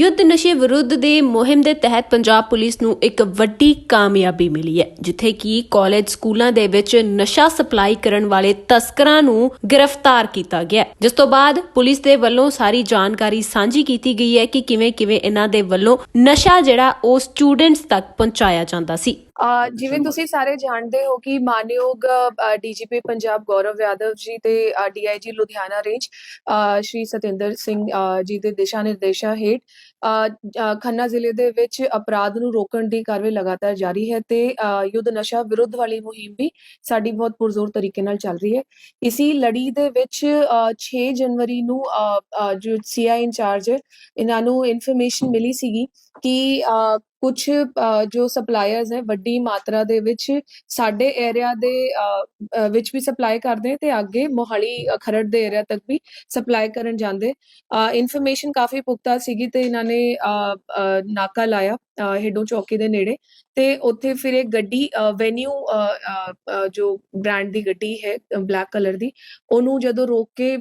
ਯੁੱਧ ਨਸ਼ੇ ਵਿਰੁੱਧ ਦੇ ਮੁਹਿੰਮ ਦੇ ਤਹਿਤ ਪੰਜਾਬ ਪੁਲਿਸ ਨੂੰ ਇੱਕ ਵੱਡੀ ਕਾਮਯਾਬੀ ਮਿਲੀ ਹੈ, ਜਿੱਥੇ ਕਿ ਕਾਲਜ ਸਕੂਲਾਂ ਦੇ ਵਿੱਚ ਨਸ਼ਾ ਸਪਲਾਈ ਕਰਨ ਵਾਲੇ ਤਸਕਰਾਂ ਨੂੰ ਗ੍ਰਿਫਤਾਰ ਕੀਤਾ ਗਿਆ ਜਿਸ ਤੋਂ ਬਾਅਦ ਪੁਲਿਸ ਦੇ ਵੱਲੋਂ ਸਾਰੀ ਜਾਣਕਾਰੀ ਸਾਂਝੀ ਕੀਤੀ ਗਈ ਹੈ ਕਿ ਕਿਵੇਂ ਕਿਵੇਂ ਇਹਨਾਂ ਦੇ ਵੱਲੋਂ ਨਸ਼ਾ ਜਿਹੜਾ ਉਹ ਸਟੂਡੈਂਟਸ ਤੱਕ ਪਹੁੰਚਾਇਆ ਜਾਂਦਾ ਸੀ। ਜਿਵੇਂ ਤੁਸੀਂ ਸਾਰੇ ਜਾਣਦੇ ਹੋ ਕਿ ਮਾਨਯੋਗ ਡੀਜੀਪੀ ਪੰਜਾਬ ਗੌਰਵ ਯਾਦਵ ਜੀ ਤੇ ਡੀਆਈਜੀ ਲੁਧਿਆਣਾ ਰੇਂਜ ਸ਼੍ਰੀ ਸਤਿੰਦਰ ਸਿੰਘ ਜੀ ਦੇ ਦਿਸ਼ਾ ਨਿਰਦੇਸ਼ਾਂ ਹੇਠ ਖੰਨਾ ਜ਼ਿਲ੍ਹੇ ਦੇ ਵਿੱਚ ਅਪਰਾਧ ਨੂੰ ਰੋਕਣ ਦੀ ਕਾਰਵਾਈ ਲਗਾਤਾਰ ਜਾਰੀ ਹੈ ਤੇ ਯੁੱਧ ਨਸ਼ਾ ਵਿਰੁੱਧ ਵਾਲੀ ਮੁਹਿੰਮ ਵੀ ਸਾਡੀ ਬਹੁਤ ਪੁਰਜ਼ੋਰ ਤਰੀਕੇ ਨਾਲ ਚੱਲ ਰਹੀ ਹੈ। ਇਸੀ ਲੜੀ ਦੇ ਵਿੱਚ ਅਹ, 6 ਜਨਵਰੀ ਨੂੰ ਜੋ ਸੀਆਈ ਇੰਚਾਰਜ ਇਹਨਾਂ ਨੂੰ ਇਨਫੋਰਮੇਸ਼ਨ ਮਿਲੀ ਸੀਗੀ ਕਿ ਕੁਝ ਜੋ ਸਪਲਾਇਰਸ ਹੈ ਵੱਡੀ ਮਾਤਰਾ ਦੇ ਵਿੱਚ ਸਾਡੇ ਏਰੀਆ ਦੇ ਵਿੱਚ ਵੀ ਸਪਲਾਈ ਕਰਦੇ ਤੇ ਅੱਗੇ ਮੋਹਾਲੀ ਖਰੜ ਦੇ ਏਰੀਆ ਤੱਕ ਵੀ ਸਪਲਾਈ ਕਰਨ ਜਾਂਦੇ। ਇਨਫੋਰਮੇਸ਼ਨ ਕਾਫੀ ਪੁਖਤਾ ਸੀਗੀ ਤੇ ਇਹਨਾਂ ਨੇ ਅ, ਨਾਕਾ ਲਾਇਆ ਹੇਡੋ ਚੌਕੀ ਦੇ ਨੇੜੇ। ਤੇ ਉੱਥੇ ਫਿਰ ਇਹ ਗੱਡੀ ਵੈਨਿਊ ਜੋ ਬ੍ਰਾਂਡ ਦੀ ਗੱਡੀ ਹੈ ਬਲੈਕ ਕਲਰ ਦੀ, ਉਹਨੂੰ ਜਦੋਂ ਰੋਕ ਕੇ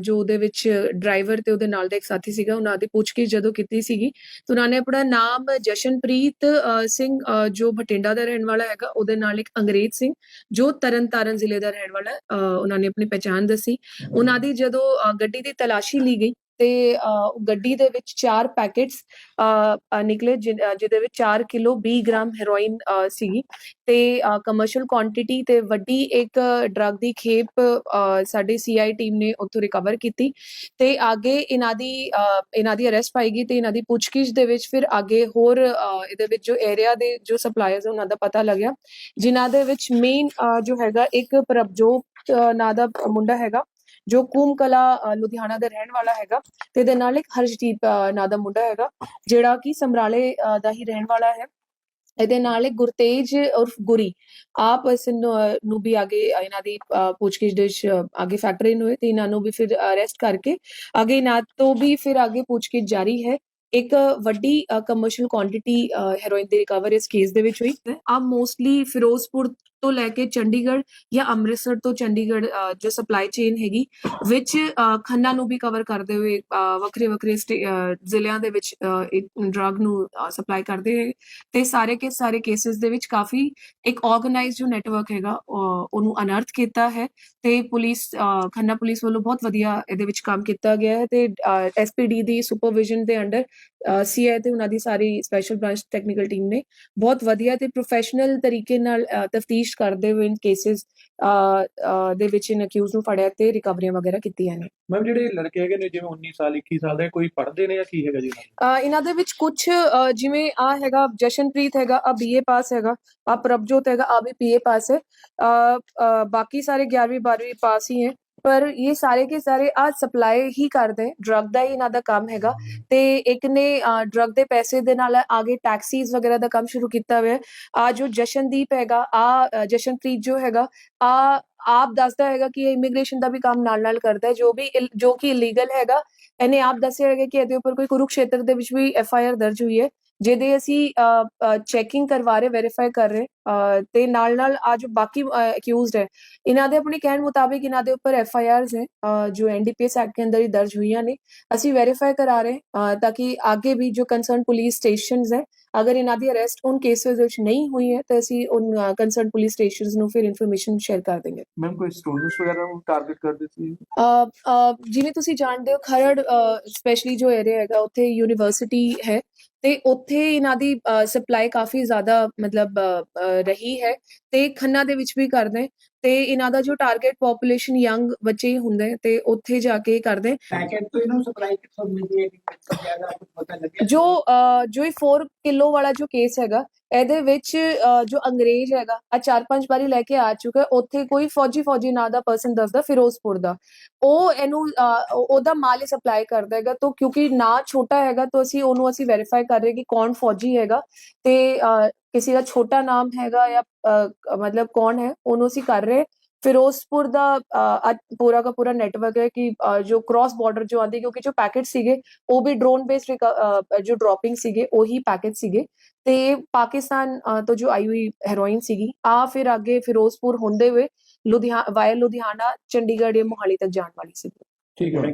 ਜੋ ਉਹਦੇ ਵਿੱਚ ਡਰਾਈਵਰ ਤੇ ਉਹਦੇ ਨਾਲ ਦਾ ਇੱਕ ਸਾਥੀ ਸੀਗਾ, ਉਹਨਾਂ ਦੀ ਪੁੱਛਗਿੱਛ ਜਦੋਂ ਕੀਤੀ ਸੀਗੀ, ਤੇ ਉਹਨਾਂ ਨੇ ਆਪਣਾ ਨਾਮ ਜਸ਼ਨਪ੍ਰੀਤ ਸਿੰਘ ਜੋ ਬਠਿੰਡਾ ਦਾ ਰਹਿਣ ਵਾਲਾ ਹੈਗਾ, ਉਹਦੇ ਨਾਲ ਇੱਕ ਅੰਗਰੇਜ਼ ਸਿੰਘ, ਜੋ ਤਰਨਤਾਰਨ ਜ਼ਿਲ੍ਹੇ ਦਾ ਰਹਿਣ ਵਾਲਾ ਉਹਨਾਂ ਨੇ ਆਪਣੀ ਪਛਾਣ ਦੱਸੀ। ਉਹਨਾਂ ਦੀ ਜਦੋਂ ਗੱਡੀ ਦੀ ਤਲਾਸ਼ੀ ਲਈ ਗਈ ਤੇ ਗੱਡੀ ਦੇ ਵਿੱਚ ਚਾਰ ਪੈਕੇਟਸ ਨਿਕਲੇ ਜਿ- ਜਿਹਦੇ ਵਿੱਚ 4 ਕਿਲੋ 20 ਗ੍ਰਾਮ ਹੈਰੋਇਨ ਸੀਗੀ। ਤੇ ਕਮਰਸ਼ੀਅਲ ਕੁਆਂਟੀਟੀ ਤੇ ਵੱਡੀ ਇੱਕ ਡਰੱਗ ਦੀ ਖੇਪ ਅ, ਸਾਡੀ ਸੀਆਈ ਟੀਮ ਨੇ ਉੱਥੋਂ ਰਿਕਵਰ ਕੀਤੀ। ਤੇ ਅੱਗੇ ਇਹਨਾਂ ਦੀ ਇਹਨਾਂ ਦੀ ਅਰੈਸਟ ਪਾਈ ਗਈ ਤੇ ਇਹਨਾਂ ਦੀ ਪੁੱਛਗਿੱਛ ਦੇ ਵਿੱਚ ਫਿਰ ਅੱਗੇ ਹੋਰ ਇਹਦੇ ਵਿੱਚ ਜੋ ਏਰੀਆ ਦੇ ਜੋ ਸਪਲਾਇਰਸ ਉਹਨਾਂ ਦਾ ਪਤਾ ਲੱਗਿਆ। ਜਿਨ੍ਹਾਂ ਦੇ ਵਿੱਚ ਮੇਨ ਜੋ ਹੈਗਾ ਇੱਕ ਪ੍ਰਭਜੋਤ ਨਾਂ ਦਾ ਮੁੰਡਾ ਹੈਗਾ ਜੋ ਕੂਮ ਕਲਾ ਲੁਧਿਆਣਾ ਦਾ ਰਹਿਣ ਵਾਲਾ ਹੈਗਾ ਤੇ ਇਹਦੇ ਨਾਲ ਇੱਕ ਹਰਸ਼ਦੀਪ ਨਾਂ ਦਾ ਮੁੰਡਾ ਹੈਗਾ, ਜਿਹੜਾ ਕਿ ਸਮਰਾਲੇ ਦਾ ਹੀ ਰਹਿਣ ਵਾਲਾ ਹੈ। ਇਹਦੇ ਨਾਲ ਇੱਕ ਗੁਰਤੇਜ ਉਰਫ ਗੁਰੀ, ਆਪ ਇਸ ਨੂੰ ਵੀ ਅੱਗੇ, ਇਹਨਾਂ ਦੀ ਪੁੱਛਗਿੱਛ ਦੇ ਅੱਗੇ ਫੈਕਟਰ ਇਨ ਤੇ ਇਹਨਾਂ ਨੂੰ ਵੀ ਫਿਰ ਅਰੈਸਟ ਕਰਕੇ ਅੱਗੇ ਇਹਨਾਂ ਤੋਂ ਵੀ ਫਿਰ ਅੱਗੇ ਪੁੱਛਗਿੱਛ ਜਾਰੀ ਹੈ। ਇੱਕ ਵੱਡੀ ਕਮਰਸ਼ੀਅਲ ਕੁਆਂਟੀਟੀ ਹੈਰੋਇਨ ਦੀ ਰਿਕਵਰ ਇਸ ਕੇਸ ਦੇ ਵਿੱਚ ਹੋਈ ਆ ਮੋਸਟਲੀ ਫਿਰੋਜ਼ਪੁਰ ਤੋਂ ਲੈ ਕੇ ਚੰਡੀਗੜ੍ਹ ਜਾਂ ਅੰਮ੍ਰਿਤਸਰ ਤੋਂ ਚੰਡੀਗੜ੍ਹ ਜੋ ਸਪਲਾਈ ਚੇਨ ਹੈਗੀ, ਵਿੱਚ ਖੰਨਾ ਨੂੰ ਵੀ ਕਵਰ ਕਰਦੇ ਹੋਏ ਵੱਖਰੇ ਵੱਖਰੇ ਜ਼ਿਲ੍ਹਿਆਂ ਦੇ ਵਿੱਚ ਇੱਕ ਡਰੱਗ ਨੂੰ ਸਪਲਾਈ ਕਰਦੇ ਹੋਏ, ਤੇ ਸਾਰੇ ਕੇ ਸਾਰੇ ਕੇਸਿਸ ਦੇ ਵਿੱਚ ਕਾਫੀ ਇੱਕ ਆਰਗੇਨਾਈਜ਼ਡ ਜੋ ਨੈਟਵਰਕ ਹੈਗਾ ਉਹਨੂੰ ਅਨਰਥ ਕੀਤਾ ਹੈ, ਤੇ ਪੁਲਿਸ ਖੰਨਾ ਪੁਲਿਸ ਵੱਲੋਂ ਬਹੁਤ ਵਧੀਆ ਇਹਦੇ ਵਿੱਚ ਕੰਮ ਕੀਤਾ ਗਿਆ ਹੈ, ਤੇ ਐਸਪੀਡੀ ਦੀ ਸੁਪਰਵਿਜ਼ਨ ਦੇ ਅੰਡਰ ਸੀਆਈ ਤੇ ਉਹਨਾਂ ਦੀ ਸਾਰੀ ਸਪੈਸ਼ਲ ਬ੍ਰਾਂਚ ਟੈਕਨੀਕਲ ਟੀਮ ਨੇ, ਬਹੁਤ ਵਧੀਆ ਤੇ ਪ੍ਰੋਫੈਸ਼ਨਲ ਤਰੀਕੇ ਨਾਲ ਤਫਤੀਸ਼ ਕਰਦੇ ਹੋਏ ਇਨ ਕੇਸਿਸ ਦੇ ਵਿੱਚ ਇਨ ਅਕਿਊਜ਼ ਨੂੰ ਫੜਿਆ ਤੇ ਰਿਕਵਰੀਆਂ ਵਗੈਰਾ ਕੀਤੀਆਂ ਨੇ। ਮੈਮ ਜਿਹੜੇ ਲੜਕੇ ਹੈਗੇ ਨੇ ਜਿਵੇਂ 19 ਸਾਲ 21 ਸਾਲ ਦੇ ਕੋਈ ਪੜ੍ਹਦੇ ਨੇ ਜਾਂ ਕੀ ਹੈਗਾ ਜੀ ਇਹਨਾਂ ਦਾ? ਅਹ ਇਹਨਾਂ ਦੇ ਵਿੱਚ ਕੁਝ ਜਿਵੇਂ ਆ ਹੈਗਾ ਜਸ਼ਨਪ੍ਰੀਤ ਹੈਗਾ ਆ ਬੀਏ ਪਾਸ ਹੈਗਾ ਆ ਪ੍ਰਭਜੋਤ ਹੈਗਾ ਆ ਵੀ ਬੀਏ ਪਾਸ ਹੈ। ਬਾਕੀ ਸਾਰੇ 11ਵੀਂ 12ਵੀਂ ਪਾਸ ਹੀ ਹੈ। ਪਰ ਇਹ ਸਾਰੇ ਕੇ ਸਾਰੇ ਆ ਸਪਲਾਈ ਹੀ ਕਰਦੇ ਡਰਗ ਦਾ ਹੀ ਇਹਨਾਂ ਦਾ ਕੰਮ ਹੈਗਾ। ਤੇ ਇੱਕ ਨੇ ਡਰਗ ਦੇ ਪੈਸੇ ਦੇ ਨਾਲ ਆਗੇ ਟੈਕਸੀਜ਼ ਵਗੈਰਾ ਦਾ ਕੰਮ ਸ਼ੁਰੂ ਕੀਤਾ ਹੋਇਆ। ਆ ਜੋ ਜਸ਼ਨਦੀਪ ਹੈਗਾ ਆ ਜਸ਼ਨਪ੍ਰੀਤ ਜੋ ਹੈਗਾ ਆ ਆਪ ਦੱਸਦਾ ਹੈਗਾ ਕਿ ਇਹ ਇਮੀਗ੍ਰੇਸ਼ਨ ਦਾ ਵੀ ਕੰਮ ਨਾਲ ਨਾਲ ਕਰਦਾ ਹੈ ਜੋ ਵੀ ਜੋ ਕਿ ਇਲੀਗਲ ਹੈਗਾ। ਇਹਨੇ ਆਪ ਦੱਸਿਆ ਹੈਗਾ ਕਿ ਇਹਦੇ ਉੱਪਰ ਕੋਈ ਕੁਰੂਕਸ਼ੇਤਰ ਦੇ ਵਿੱਚ ਵੀ ਐਫ ਆਈ ਆਰ ਦਰਜ ਹੋਈ ਹੈ। ਜਿਹਦੇ ਅਸੀਂ ਚੈਕਿੰਗ ਕਰਵਾ ਰਹੇ ਵੈਰੀਫਾਈ ਕਰ ਰਹੇ ਤੇ ਨਾਲ ਨਾਲ ਆ ਜੋ ਬਾਕੀ ਅਕਿਊਜ਼ਡ ਹੈ। ਇਹਨਾਂ ਦੇ ਆਪਣੇ ਕਹਿਣ ਮੁਤਾਬਿਕ ਇਹਨਾਂ ਦੇ ਉੱਪਰ ਐਫ ਆਈ ਆਰਸ ਹੈ ਜੋ ਐਨਡੀਪੀਐਸ ਐਕਟ ਕੇ ਅੰਦਰ ਹੀ ਦਰਜ ਹੋਈਆਂ ਨੇ ਅਸੀਂ ਵੈਰੀਫਾਈ ਕਰਾ ਰਹੇ ਤਾਂ ਕਿ ਅੱਗੇ ਵੀ ਜੋ ਕੰਸਰਨ ਪੁਲਿਸ ਸਟੇਸ਼ਨਸ ਹੈ ਅਗਰ ਇਹਨਾਂ ਦੀ ਅਰੈਸਟ ਉਨ ਕੇਸਿਸ ਵਿੱਚ ਨਹੀਂ ਹੋਈ ਹੈ ਤਾਂ ਅਸੀਂ ਉਨ ਕੰਸਰਨ ਪੁਲਿਸ ਸਟੇਸ਼ਨਸ ਨੂੰ ਫਿਰ ਇਨਫੋਰਮੇਸ਼ਨ ਸ਼ੇਅਰ ਕਰ ਦੇਂਗੇ ਮੈਮ ਕੋਈ ਸਟੂਡੈਂਟਸ ਵਗੈਰਾ ਨੂੰ ਟਾਰਗੇਟ ਕਰਦੇ ਸੀ? ਜਿਵੇਂ ਤੁਸੀਂ ਜਾਣਦੇ ਹੋ ਖਰੜ ਸਪੈਸ਼ਲੀ ਜੋ ਏਰੀਆ ਹੈਗਾ ਉੱਥੇ ਯੂਨੀਵਰਸਿਟੀ ਹੈ ਤੇ ਉੱਥੇ ਇਹਨਾਂ ਦੀ ਸਪਲਾਈ ਕਾਫੀ ਜ਼ਿਆਦਾ ਮਤਲਬ ਰਹੀ ਹੈ ਤੇ ਖੰਨਾ ਦੇ ਵਿੱਚ ਵੀ ਕਰਦੇ ਤੇ ਇਹਨਾਂ ਦਾ ਜੋ ਟਾਰਗੇਟ ਪੋਪੂਲੇਸ਼ਨ ਯੰਗ ਬੱਚੇ ਹੁੰਦੇ ਤੇ ਉੱਥੇ ਜਾ ਕੇ ਕਰਦੇ। ਪੈਕੇਟ ਤੋਂ ਇਹਨਾਂ ਨੂੰ ਸਪਲਾਈ ਕਿੱਥੋਂ ਮਿਲਦੀ ਹੈ ਕਿ ਜ਼ਿਆਦਾ ਕੁਝ ਪਤਾ ਲੱਗਿਆ? ਜੋ ਜੋ ਇਹ 4 ਕਿਲੋ ਵਾਲਾ ਜੋ ਕੇਸ ਹੈਗਾ ਇਹਦੇ ਵਿੱਚ ਜੋ ਅੰਗਰੇਜ਼ ਹੈਗਾ ਆ ਚਾਰ ਪੰਜ ਵਾਰੀ ਲੈ ਕੇ ਆ ਚੁੱਕਾ। ਉੱਥੇ ਕੋਈ ਫੌਜੀ ਫੌਜੀ ਨਾਂ ਦਾ ਪਰਸਨ ਦੱਸਦਾ ਫਿਰੋਜ਼ਪੁਰ ਦਾ। ਉਹ ਇਹਨੂੰ ਉਹਦਾ ਮਾਲ ਹੀ ਸਪਲਾਈ ਕਰਦਾ ਹੈਗਾ ਤਾਂ ਕਿਉਂਕਿ ਨਾਂ ਛੋਟਾ ਹੈਗਾ ਤਾਂ ਅਸੀਂ ਉਹਨੂੰ ਅਸੀਂ ਵੈਰੀਫਾਈ ਕਰ ਰਹੇ ਕਿ ਕੌਣ ਫੌਜੀ ਹੈਗਾ। ਤੇ ਕਿਸੇ ਦਾ ਛੋਟਾ ਨਾਮ ਹੈਗਾ ਜਾਂ ਮਤਲਬ ਕੌਣ ਹੈ, ਉਹਨੂੰ ਅਸੀਂ ਕਰ ਰਹੇ ਫਿਰੋਜ਼ਪੁਰ ਦਾ ਅੱਜ ਪੂਰਾ ਦਾ ਪੂਰਾ ਨੈਟਵਰਕ ਹੈ ਕਿ ਜੋ ਕ੍ਰਾਸ ਬਾਰਡਰ ਜੋ ਆਂਦੀ ਕਿਉਂਕਿ ਜੋ ਪੈਕੇਟ ਸੀਗੇ, ਉਹ ਵੀ ਡਰੋਨ ਬੇਸਡ ਜੋ ਡ੍ਰੌਪਿੰਗ ਸੀਗੇ, ਉਹੀ ਪੈਕੇਟ ਸੀਗੇ। ਤੇ ਪਾਕਿਸਤਾਨ ਤੋਂ ਜੋ ਆਈ ਹੋਈ ਹੈਰੋਇਨ ਸੀਗੀ, ਆ ਫਿਰ ਅੱਗੇ ਫਿਰੋਜ਼ਪੁਰ ਹੁੰਦੇ ਹੋਏ ਲੁਧਿਆਣਾ ਵਾਇਆ ਲੁਧਿਆਣਾ, ਚੰਡੀਗੜ੍ਹ ਜਾਂ ਮੋਹਾਲੀ ਤੱਕ ਜਾਣ ਵਾਲੀ ਸੀ। ਠੀਕ ਹੈ।